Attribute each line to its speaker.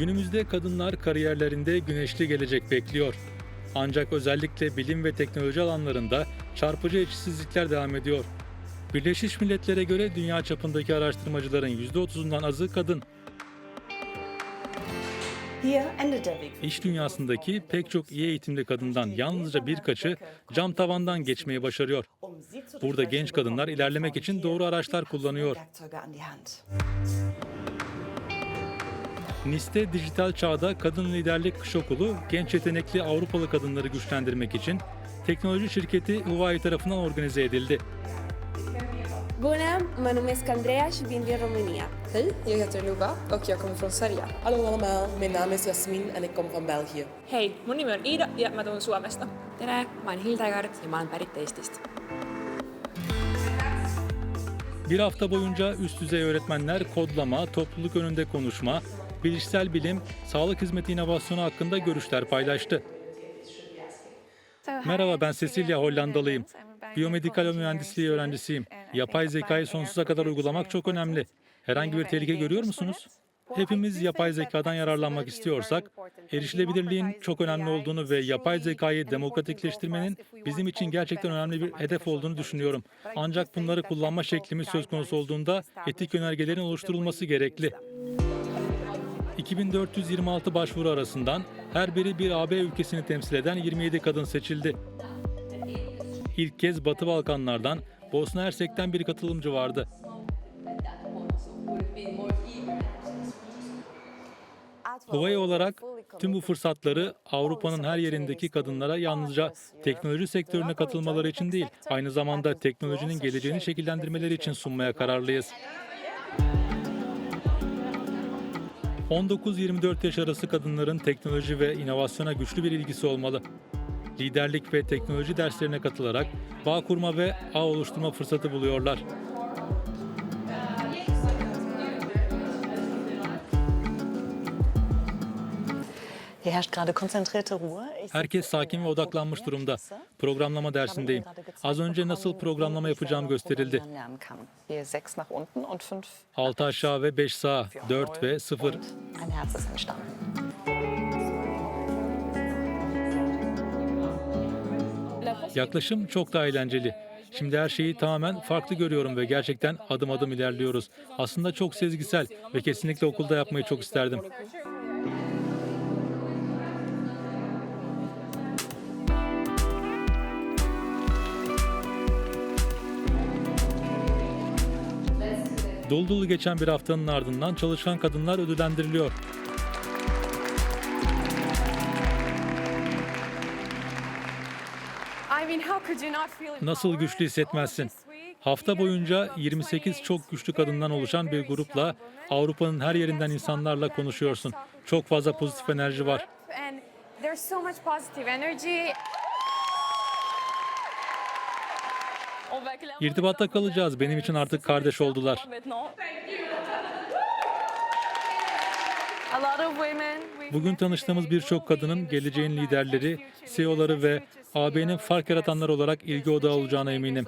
Speaker 1: Günümüzde kadınlar kariyerlerinde güneşli gelecek bekliyor. Ancak özellikle bilim ve teknoloji alanlarında çarpıcı eşitsizlikler devam ediyor. Birleşmiş Milletler'e göre dünya çapındaki araştırmacıların %30'undan azı kadın. İş dünyasındaki pek çok iyi eğitimli kadından yalnızca birkaçı cam tavandan geçmeyi başarıyor. Burada genç kadınlar ilerlemek için doğru araçlar kullanıyor. NIST'e dijital çağda kadın liderlik kış okulu genç yetenekli Avrupalı kadınları güçlendirmek için teknoloji şirketi Huawei tarafından organize edildi.
Speaker 2: Bună, mă numesc Andreea și vin din România.
Speaker 3: Hej, jag heter Luba och jag kommer från Sverige.
Speaker 4: Hallo allemaal, mijn naam is Jasmin en ik kom van België.
Speaker 5: Hei, mun nimi on Iida ja mä tulen Suomesta.
Speaker 6: tere, ma olen Hildegard ja ma olen pärit Eestist.
Speaker 1: Bir hafta boyunca üst düzey öğretmenler kodlama, topluluk önünde konuşma, bilişsel bilim, sağlık hizmeti inovasyonu hakkında görüşler paylaştı. Merhaba ben Cecilia Hollandalıyım. Biyomedikal mühendisliği öğrencisiyim. Yapay zekayı sonsuza kadar uygulamak çok önemli. Herhangi bir tehlike görüyor musunuz? Hepimiz yapay zekadan yararlanmak istiyorsak, erişilebilirliğin çok önemli olduğunu ve yapay zekayı demokratikleştirmenin bizim için gerçekten önemli bir hedef olduğunu düşünüyorum. Ancak bunları kullanma şeklimiz söz konusu olduğunda etik önergelerin oluşturulması gerekli. 2426 başvuru arasından her biri bir AB ülkesini temsil eden 27 kadın seçildi. İlk kez Batı Balkanlardan, Bosna Hersek'ten bir katılımcı vardı. Huawei olarak tüm bu fırsatları Avrupa'nın her yerindeki kadınlara yalnızca teknoloji sektörüne katılmaları için değil, aynı zamanda teknolojinin geleceğini şekillendirmeleri için sunmaya kararlıyız. 19-24 yaş arası kadınların teknoloji ve inovasyona güçlü bir ilgisi olmalı. Liderlik ve teknoloji derslerine katılarak bağ kurma ve ağ oluşturma fırsatı buluyorlar. Herkes sakin ve odaklanmış durumda. Programlama dersindeyim. Az önce nasıl programlama yapacağım gösterildi.
Speaker 7: lernen kann. Hier sechs nach unten und fünf
Speaker 1: 6 aşağı ve 5 sağ, 4 ve 0.
Speaker 7: und ein Herz ist entstanden.
Speaker 1: Yaklaşım çok daha eğlenceli. Şimdi her şeyi tamamen farklı görüyorum ve gerçekten adım adım ilerliyoruz. Aslında çok sezgisel ve kesinlikle okulda yapmayı çok isterdim. Dolu dolu geçen bir haftanın ardından çalışkan kadınlar ödüllendiriliyor. Nasıl güçlü hissetmezsin? Hafta boyunca 28 çok güçlü kadından oluşan bir grupla Avrupa'nın her yerinden insanlarla konuşuyorsun. Çok fazla pozitif enerji var. İrtibatta kalacağız. Benim için artık kardeş oldular. Bugün tanıştığımız birçok kadının geleceğin liderleri, CEO'ları ve AB'nin fark yaratanlar olarak ilgi odağı olacağına eminim.